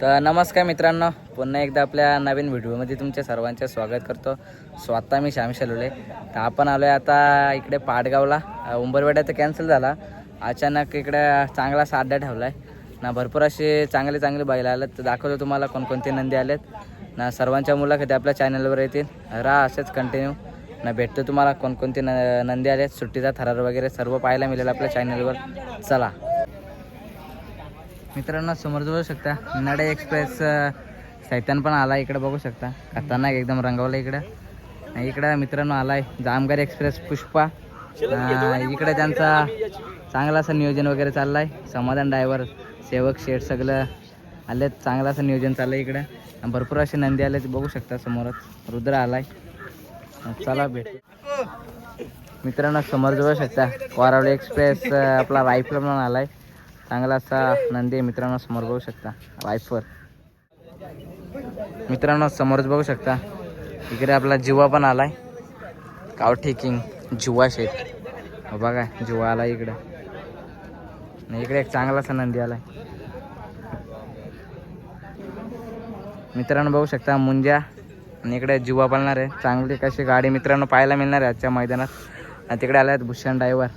तर नमस्कार मित्रांनो पुन्हा एकदा आपल्या नवीन व्हिडिओमध्ये तुमच्या सर्वांचे स्वागत करतो. स्वतः मी श्याम शेलुले. तर आपण आलो आहे आता इकडे पाटगावला अ, तर कॅन्सल झाला. अचानक इकडे चांगला साड्या ठेवला आहे ना भरपूर असे चांगले चांगले बैल आलेत. तर दाखवतो तुम्हाला कोणकोणते नंदी आलेत. ना सर्वांच्या मुलाखती आपल्या चॅनलवर येतील. राहा असेच कंटिन्यू ना भेटतो तुम्हाला कोणकोणते न नंदी आलेत. सुट्टीचा थरार वगैरे सर्व पाहायला मिळेल आपल्या चॅनलवर चला. मित्रांनो समोर बघू शकता नडे एक्सप्रेस सैतान पण आला इकडे बघू शकता. खतरनाक एकदम रंगवला इकडं. इकडं मित्रांनो आलाय जामगार एक्सप्रेस पुष्पा. इकडे त्यांचा चांगला असं नियोजन वगैरे चाललाय. समाधान ड्रायव्हर सेवक शेठ सगळं आले चांगलं असं नियोजन चाललंय इकडं. भरपूर असे नंदी आले बघू शकता समोरच. रुद्र आलाय. चला भेट. मित्रांनो समोर बघू शकता वारावली एक्सप्रेस आपला रायफल म्हणून आलाय. चांगला असा नंदी आहे मित्रांनो समोर बघू शकता. रायफल मित्रांनो समोरच बघू शकता. इकडे आपला जिवा पण आलाय. कावठी किंग जिवा शेत. हो बघा जिवा आला इकडे. नाही इकडे एक चांगला असा नंदी आलाय. मित्रांनो बघू शकता मुंजा आणि इकडे जिवा पळणार. आहे चांगली कशी गाडी मित्रांनो पाहायला मिळणार आहे आजच्या मैदानात. आणि तिकडे आल्या आहेत भूषण ड्रायव्हर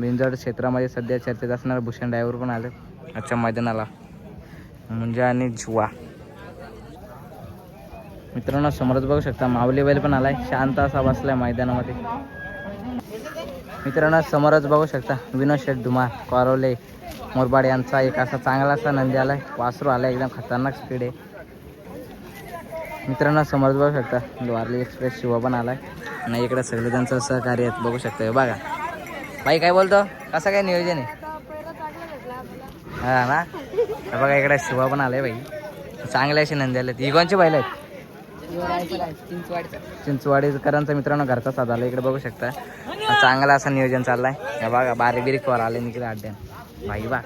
बिंजोड क्षेत्रामध्ये सध्या चर्चेत असणार भूषण ड्रायव्हर पण आले? आजच्या मैदानाला. मुंजा आणि जुवा मित्रांनो समोरच बघू शकता माऊली बैल पण आलाय. शांत असा बसलाय मैदानामध्ये. मित्रांनो समोरच बघू शकता विनोद शेठ धुमार कॉरोले मोरबाड यांचा एक असा चांगला असा नंदी आलाय. वासरू आलाय एकदम खतरनाक स्पीड आहे. मित्रांनो समोरच बघू शकता द्वारली एक्सप्रेस शिवा पण आलाय. आणि इकडे सगळे त्यांचं सहकार्य बघू शकता हे बघा. भाई काय बोलतो? कसं काय नियोजन आहे? हा ना? बघा इकडे शिवा पण आलाय बाई. चांगले असे नंदी आले इगोनचे बैल आहेत? चिंचवाडीकरांचा मित्रांनो घरचा साथ आला इकडे बघू शकता. चांगला असं नियोजन चाललाय. हे बघा बारीक बिरीक वर आले इकडे अड्ड्यान भाई बा.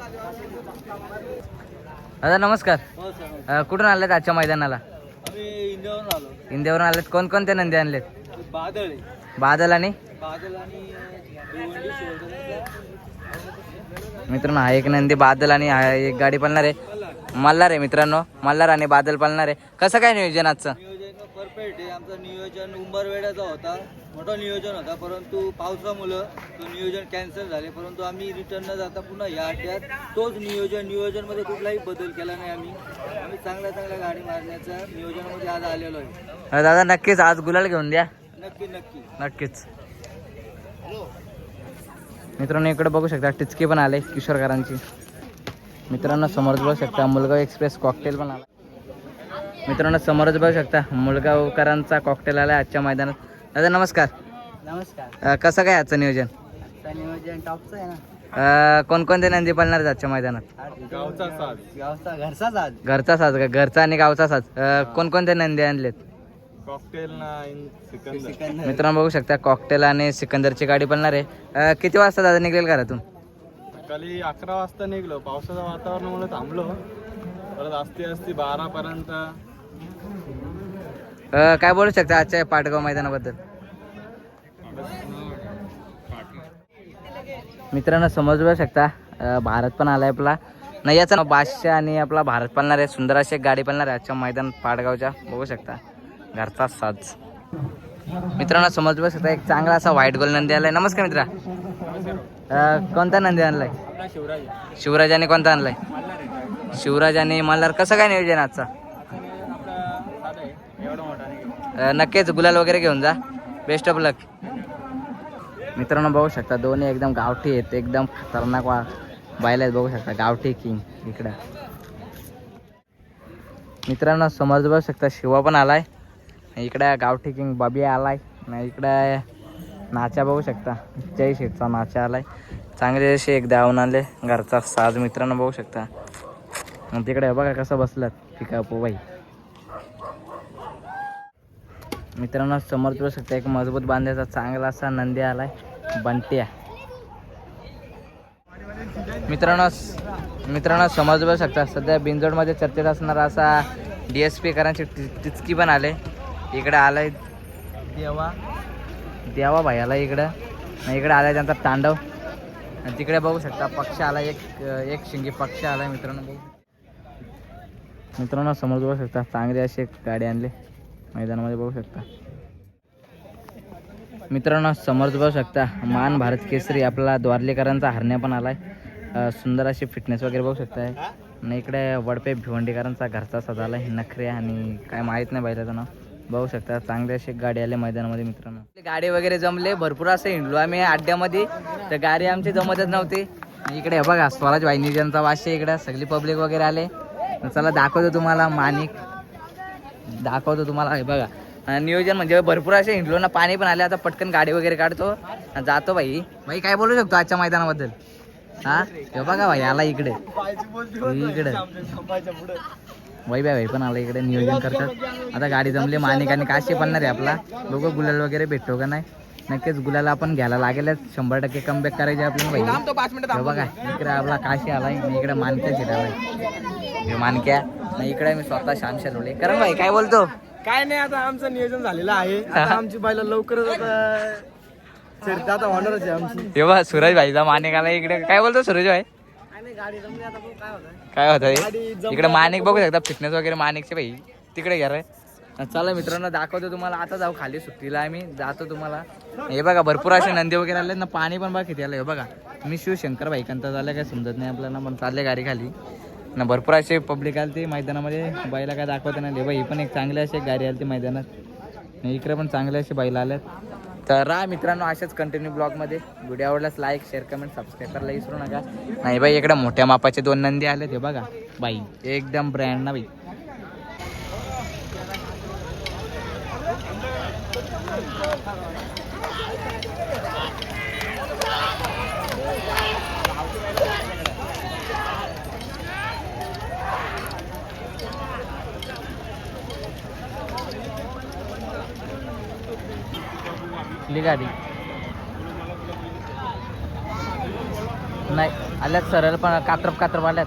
दादा नमस्कार. कुठून आलेत आजच्या मैदानाला? इंदियावरून आलेत. कोणकोणते नंदी आणलेत. बादल आणि मित्रांनो हा एक नंदी बादल आणि हा एक गाडी पळणार आहे. मल्हार आहे मित्रांनो. मल्हार आणि बादल पळणार आहे. कसं काय नियोजन आजचं? नियोजन परफेक्ट आहे. आमचं नियोजन उंबरवेड्याचा होता. मोठा नियोजन होता परंतु पावसामुळं तो नियोजन कॅन्सल झाले. परंतु आम्ही रिटर्न न जाता पुन्हा या अड्ड्यात तोच नियोजन नियोजनमध्ये कुठलाही बदल केला नाही आम्ही. आम्ही चांगल्या चांगल्या गाडी मारण्याच्या नियोजनामध्ये आज आलेलो आहे. दादा नक्कीच आज गुलाल घेऊन द्या. नक्की नक्की. नक्कीच. मित्रांनो इकडे बघू शकता टिचकी पण आले किशोरकरांची. मित्रांनो समोरच बघू शकता मुलगाव एक्सप्रेस कॉकटेल पण आला. मित्रांनो समोरच बघू शकता मुलगावकरांचा कॉकटेल आला आजच्या मैदानात. दादा नमस्कार. नमस्कार. अं, कसं काय आजचं नियोजन? नियोजन टॉपचं आहे ना. अं, कोणकोणते नंदी पळणार आहेत आजच्या मैदानात? गावचा साज. गावचा घरचाच आज घरचा साज का? घरचा आणि गावचा साज. अं, कोणकोणते नंदी आणलेत? कॉकटेल ना सिकंदर. मित्रांनो बघू शकता कॉकटेल आणि सिकंदरची गाडी पळणार आहे. किती वाजता दादा निघेल घरातून? सकाळी अकरा वाजता निघलो. पावसाच्या वातावरणामुळे थांबलो. परत असते असते बारा पर्यंत काय बोलू शकता आजच्या पाटगाव मैदानाबद्दल? मित्रांनो समजू शकता भारत पण आलाय आपला. नाही याचा नाव बादशाह आणि आपला भारत पळणार आहे. सुंदर अशी एक गाडी पळणार आहे आजच्या मैदान पाटगावच्या. बघू शकता. घरचा साज. मित्रांनो समज शकता एक चांगला असा व्हाईट गोल नंदी आलाय. नमस्कार मित्रा. अं, कोणता नंदी आणलाय? शिवराज शिवराजाने कोणता आणलाय? शिवराजाने मल्हार. कसं काय नियोजन आजचा? एवढा मोठा नक्कीच गुलाल वगैरे घेऊन जा. बेस्ट ऑफ लक मित्रांनो बघू शकता दोन्ही एकदम गावठी आहेत. एकदम खतरनाक वा बायला आहेत. बघू शकता गावठी किंग इकडं. मित्रांनो समोर बघू शकता शिवा पण आलाय. इकडे गावठी किंग बबी आलाय. ना इकडे नाचा बघू शकता. जय शेठचा नाचा आलाय. चांगले असे एक धावून आले. घरचा साज मित्रांनो बघू शकता. मग तिकडे बघा कसं बसलात पिका पोबाई मित्रांनो समोर बघू शकता एक मजबूत बांधायचा चांगला असा नंदी आलाय. बंट्या. मित्रांनो मित्रांनो समजू बघू शकता. सध्या बिंजोडमध्ये चर्चेत असणारा असा डी एस पी करांची टिचकी पण आले. इकडे आलाय देवा. देवा भाई आला इकडं. इकडं इकडे आलाय त्यांचा तांडव. आणि तिकडे बघू शकता पक्ष आला एक एक शिंगी पक्ष आलाय मित्रांनो. बघू मित्रांनो समोर बघू शकता चांगले असे गाडी आणले. मैदानामध्ये बघू शकता. मित्रांनो समोर बघू शकता मान भारत केसरी आपला द्वारलेकरांचा हरण्या पण आलाय. सुंदर अशी फिटनेस वगैरे बघू शकताय. आणि इकडे वडपे भिवंडीकरांचा घरचा सजाला नखरे आणि काय माहीत नाही बैलाचं नाव. बघू शकता चांगले असे गाडी आले मैदानामध्ये मित्रांनो. गाडी वगैरे जमले भरपूर असं हिंडलो आम्ही अड्ड्यामध्ये. तर गाडी आमची जमतच नव्हती. इकडे हे बघा स्वराज वाहिनी ज्यांचा वाशे इकडे सगळी पब्लिक वगैरे आले. चला दाखवतो तुम्हाला माणिक. दाखवतो तुम्हाला हे बघा. नियोजन म्हणजे भरपूर असे हिंडलो ना पाणी पण आले आता पटकन गाडी वगैरे काढतो. आणि जातो भाई. भाई काय बोलू शकतो आजच्या मैदानाबद्दल? हा? हे बघा भाई आला इकडे. इकडे. वै बाय भाई पण आला इकडे नियोजन करतात. आता गाडी जमली मानिक आणि काशी पडणार आहे आपला. बघू गुलाल वगैरे भेटतो का नाही? नक्कीच गुलाला आपण घ्यायला लागेलच. शंभर टक्के कमबॅक करायचे आपल्याला भाई बघा इकडे आपला काशी आलाय इकडे मानक्या हे मानक्या. आणि इकडे मी स्वतः श्याम शर्वले करण भाई काय बोलतो? काय नाही आता आमचं नियोजन झालेलं आहे. आता आमची बायला लवकरच आता होणारच आहे आमची. तेव्हा सूरज भाईचा मानिक आला इकडे. काय बोलतो सूरज भाई काय होतं इकडे मानिक बघू. शकता फिटनेस वगैरे मानिकचे भाई. तिकडे घ्या रे. चला मित्रांनो दाखवतो तुम्हाला. आता जाऊ खाली सुट्टीला आम्ही. जातो तुम्हाला. हे बघा भरपूर असे नंदी वगैरे आले ना. पाणी पण बघा किती आलं हे बघा मी शिवशंकर भाईकांत झालं काय समजत नाही आपल्याला पण चालले गाडी खाली. ना भरपूर असे पब्लिक आली ती मैदानामध्ये. बाईला काय दाखवते नाही बाई ही पण एक चांगली अशी गाडी आली ती मैदानात इकडे पण चांगले असे बैल आल्यात तर राहा मित्रांनो अशाच कंटिन्यू ब्लॉगमध्ये व्हिडिओ आवडल्यास लाईक शेअर कमेंट सबस्क्राईब करायला विसरू नका. नाही बाई इकडे मोठ्या मापाचे दोन नंदी आले ते बघा. बाई एकदम ब्रँड ना बाई. कुठली गाडी नाही आल्यात सरळ पण कात्रप कात्रप आल्यात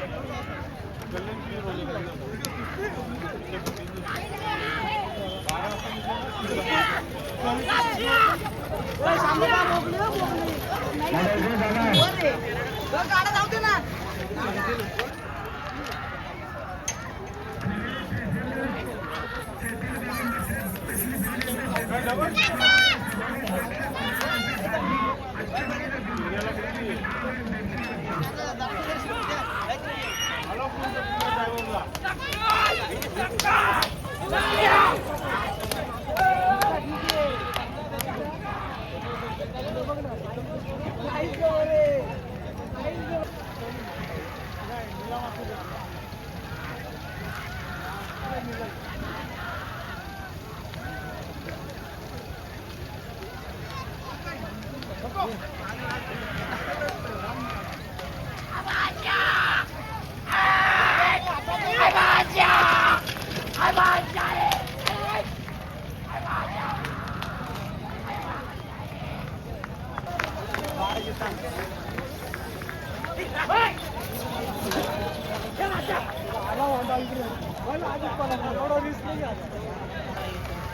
ಕಾಣದ Wala, adik pa lang. Wala, adik pa lang.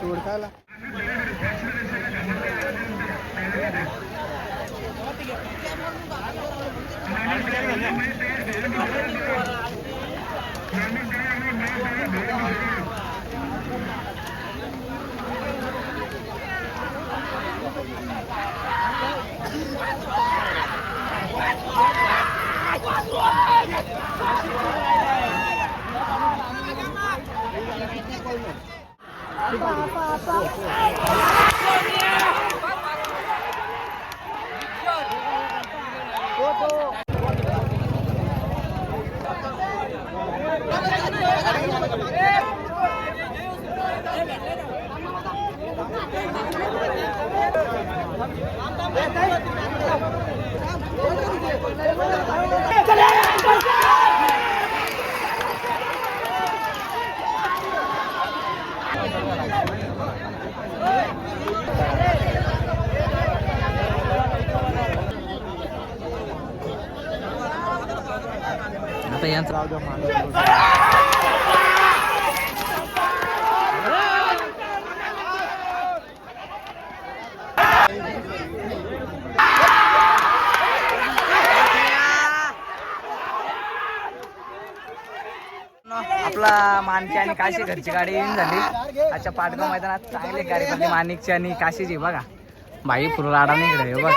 सोडताला Hey! आता यांचं. आपला मानकी आणि काशी घरची गाडी येऊन झाली. अच्छा पाटगाव मैदानात चांगली गाडी पडली माणिकची आणि काशीची बघा. भाई फुल आडा इकडे हे बघ.